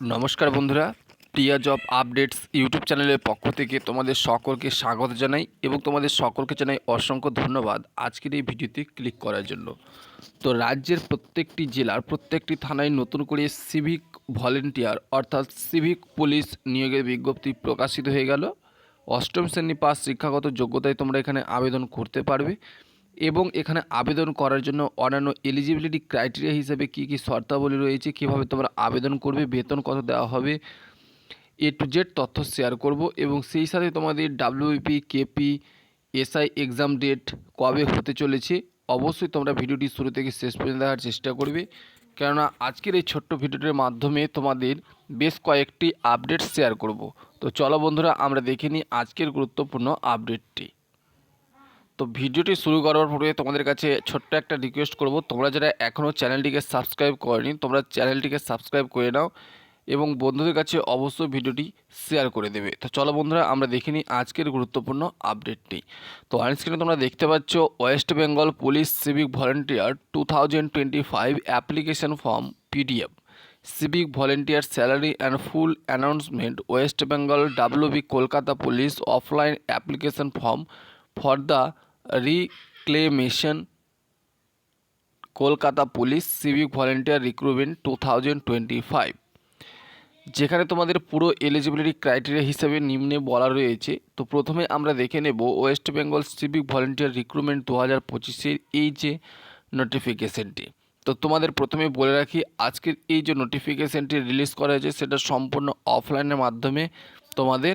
নমস্কার বন্ধুরা, প্রিয়া job updates YouTube চ্যানেলের পক্ষ থেকে তোমাদের সকলকে স্বাগত জানাই এবং তোমাদের সকলকে জানাই অসংখ্য ধন্যবাদ আজকের এই ভিডিওতে ক্লিক করার জন্য। তো রাজ্যের প্রত্যেকটি জেলার, প্রত্যেকটি থানায় নতুন করে সিভিক ভলেন্টিয়ার অর্থাৎ সিভিক পুলিশ নিয়োগের বিজ্ঞপ্তি প্রকাশিত হয়ে গেল। অষ্টম শ্রেণি পাস শিক্ষাগত যোগ্যতায় তোমরা এখানে আবেদন করতে পারবে। এবং এখানে আবেদন করার জন্য অন্যান্য এলিজিবিলিটি ক্রাইটেরিয়া হিসেবে কী কী শর্তাবলী রয়েছে, কীভাবে তোমরা আবেদন করবে, বেতন কত দেওয়া হবে এ টু জেড তথ্য শেয়ার করব এবং সেই সাথে তোমাদের WP KP SI exam date কবে হতে চলেছে, অবশ্যই তোমরা ভিডিওটি শুরু থেকে শেষ পর্যন্ত দেখার চেষ্টা করবে। কেননা আজকের এই ছোট্ট ভিডিওটির মাধ্যমে তোমাদের বেশ কয়েকটি আপডেট শেয়ার করব। তো চলো বন্ধুরা, আমরা দেখে নিই আজকের গুরুত্বপূর্ণ আপডেটটি তো ভিডিওটি শুরু করার পূর্বে তোমাদের কাছে ছোট্ট একটা রিকোয়েস্ট করব। তোমরা যারা এখনও চ্যানেলটিকে সাবস্ক্রাইব করনি, তোমরা চ্যানেলটিকে সাবস্ক্রাইব করে নাও এবং বন্ধুদের কাছে অবশ্যই ভিডিওটি শেয়ার করে দেবে। তো চলো বন্ধুরা, আমরা দেখে নিই আজকের গুরুত্বপূর্ণ আপডেটটি তো স্ক্রিনে তোমরা দেখতে পাচ্ছ West Bengal police civic volunteer two thousand twenty five application form PDF civic volunteer salary and full announcement West Bengal WB Kolkata police offline application form for the reclamation Kolkata police civic volunteer recruitment two thousand twenty five যেখানে তোমাদের পুরো eligibility criteria হিসেবে নিম্নে বলা রয়েছে। তো প্রথমে আমরা দেখে নেব West Bengal civic volunteer recruitment দু হাজার পঁচিশের এই যে নোটিফিকেশনটি তো তোমাদের প্রথমে বলে রাখি, আজকের এই যে নোটিফিকেশনটি রিলিজ করা হয়েছে, সেটা সম্পূর্ণ অফলাইনের মাধ্যমে তোমাদের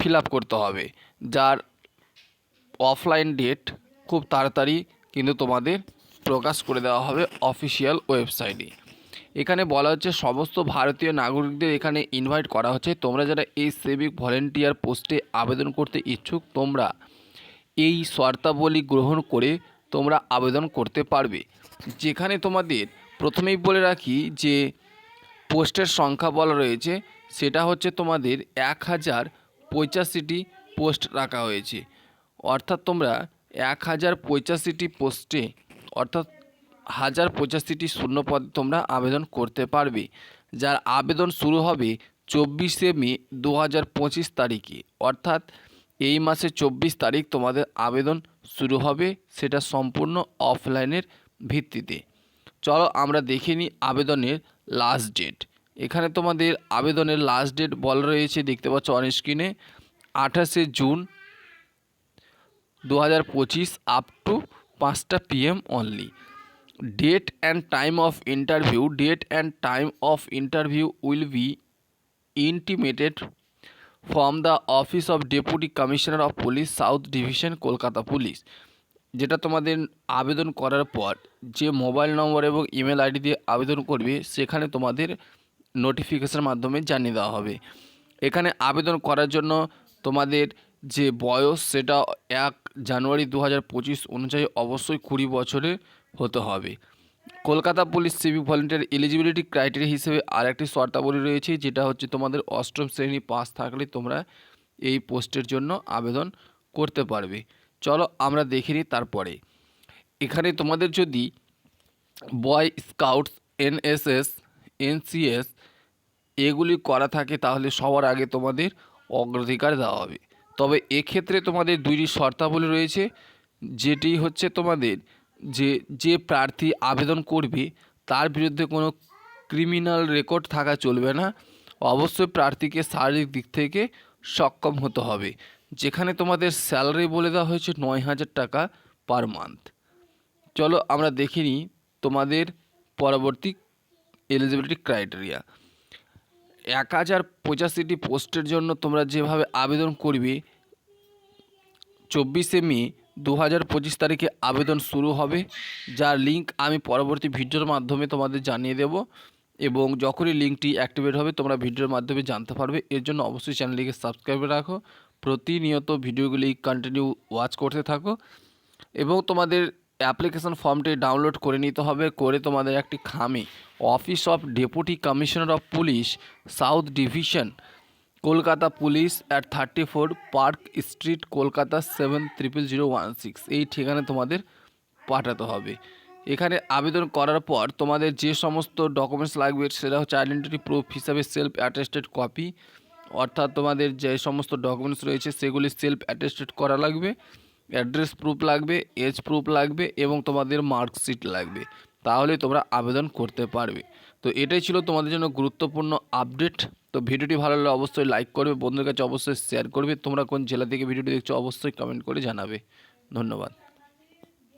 ফিল করতে হবে। যার অফলাইন ডেট খুব তাড়াতাড়ি কিন্তু তোমাদের প্রকাশ করে দেওয়া হবে অফিসিয়াল ওয়েবসাইটে এখানে বলা হচ্ছে সমস্ত ভারতীয় নাগরিকদের এখানে ইনভাইট করা হচ্ছে। তোমরা যারা এই সিভিক ভলেন্টিয়ার পোস্টে আবেদন করতে ইচ্ছুক, তোমরা এই শর্তাবলী গ্রহণ করে তোমরা আবেদন করতে পারবে। যেখানে তোমাদের প্রথমেই বলে রাখি যে পোস্টের সংখ্যা বলা রয়েছে, সেটা হচ্ছে তোমাদের এক হাজার পঁচাশিটি পোস্ট রাখা হয়েছে। অর্থাৎ তোমরা এক হাজার পঁচাশিটি পোস্টে, অর্থাৎ হাজার পঁচাশিটি শূন্য পদে তোমরা আবেদন করতে পারবে, যার আবেদন শুরু হবে চব্বিশে মে দু হাজার পঁচিশ তারিখে। অর্থাৎ এই মাসে চব্বিশ তারিখ তোমাদের আবেদন শুরু হবে সেটা সম্পূর্ণ অফলাইনের ভিত্তিতে। চলো আমরা দেখে নিই আবেদনের লাস্ট ডেট। এখানে তোমাদের আবেদনের লাস্ট ডেট বলা রয়েছে, দেখতে পাচ্ছ অন স্ক্রিনে আঠাশে জুন দু হাজার পঁচিশ আপ টু পাঁচটা PM only date and time of interview date and time of interview will be intimated from the office of deputy commissioner of police south division Kolkata police যেটা তোমাদের আবেদন করার পর যে মোবাইল নম্বর এবং ইমেল আইডি দিয়ে আবেদন করবে, সেখানে তোমাদের নোটিফিকেশনের মাধ্যমে জানিয়ে দেওয়া হবে। এখানে আবেদন করার জন্য তোমাদের যে বয়স সেটা এক জানুয়ারি দু হাজার পঁচিশ অনুযায়ী অবশ্যই কুড়ি বছরে হতে হবে। Kolkata police civic volunteer eligibility criteria হিসেবে আর একটি শর্তাবলী রয়েছে, যেটা হচ্ছে তোমাদের অষ্টম শ্রেণি পাস থাকলে তোমরা এই পোস্টের জন্য আবেদন করতে পারবে। চলো আমরা দেখে নিই তারপরে। এখানে তোমাদের যদি বয় স্কাউটস, এনএসএস, এনসিএস এগুলি করা থাকে, তাহলে সবার আগে তোমাদের অগ্রাধিকার দেওয়া হবে। তবে এক্ষেত্রে তোমাদের দুইটি শর্তাবলী রয়েছে, যেটি হচ্ছে তোমাদের যে যে প্রার্থী আবেদন করবে, তার বিরুদ্ধে কোনো ক্রিমিনাল রেকর্ড থাকা চলবে না। অবশ্যই প্রার্থীকে শারীরিক দিক থেকে সক্ষম হতে হবে। যেখানে তোমাদের স্যালারি বলে দেওয়া হয়েছে নয় হাজার টাকা পার মান্থ চলো আমরা দেখে নিই তোমাদের পরবর্তী এলিজিবিলিটি ক্রাইটেরিয়া এক হাজার পঁচাশিটি পোস্টের জন্য তোমরা যেভাবে আবেদন করবে চব্বিশে মে দু হাজার পঁচিশ তারিখে আবেদন শুরু হবে, যার লিঙ্ক আমি পরবর্তী ভিডিওর মাধ্যমে তোমাদের জানিয়ে দেব এবং যখনই লিঙ্কটি অ্যাক্টিভেট হবে, তোমরা ভিডিওর মাধ্যমে জানতে পারবে। এর জন্য অবশ্যই চ্যানেলটিকে সাবস্ক্রাইব রাখো, প্রতিনিয়ত ভিডিওগুলি কন্টিনিউ ওয়াচ করতে থাকো এবং তোমাদের অ্যাপ্লিকেশন ফর্মটি ডাউনলোড করে নিতে হবে, করে তোমাদের একটি খামে office of deputy commissioner of police south division Kolkata police at thirty four Park Street Kolkata seven triple zero one six এই ঠিকানায় তোমাদের পাঠাতে হবে। এখানে আবেদন করার পর তোমাদের যে সমস্ত ডকুমেন্টস লাগবে সেটা হচ্ছে আইডেন্টিটি প্রুফ হিসাবে সেলফ অ্যাটেস্টেড কপি অর্থাৎ তোমাদের যে সমস্ত ডকুমেন্টস রয়েছে সেগুলি সেলফ অ্যাটেস্টেড করা লাগবে অ্যাড্রেস প্রুফ লাগবে এজ প্রুফ লাগবে এবং তোমাদের মার্কশিট লাগবে। তাহলে তোমরা আবেদন করতে পারবে। তো এটাই ছিল তোমাদের জন্য গুরুত্বপূর্ণ আপডেট তো ভিডিওটি ভালো লাগলে অবশ্যই লাইক করবে, বন্ধুদের কাছে অবশ্যই শেয়ার করবে। তোমরা কোন জেলা থেকে ভিডিওটি দেখছ অবশ্যই কমেন্ট করে জানাবে। ধন্যবাদ।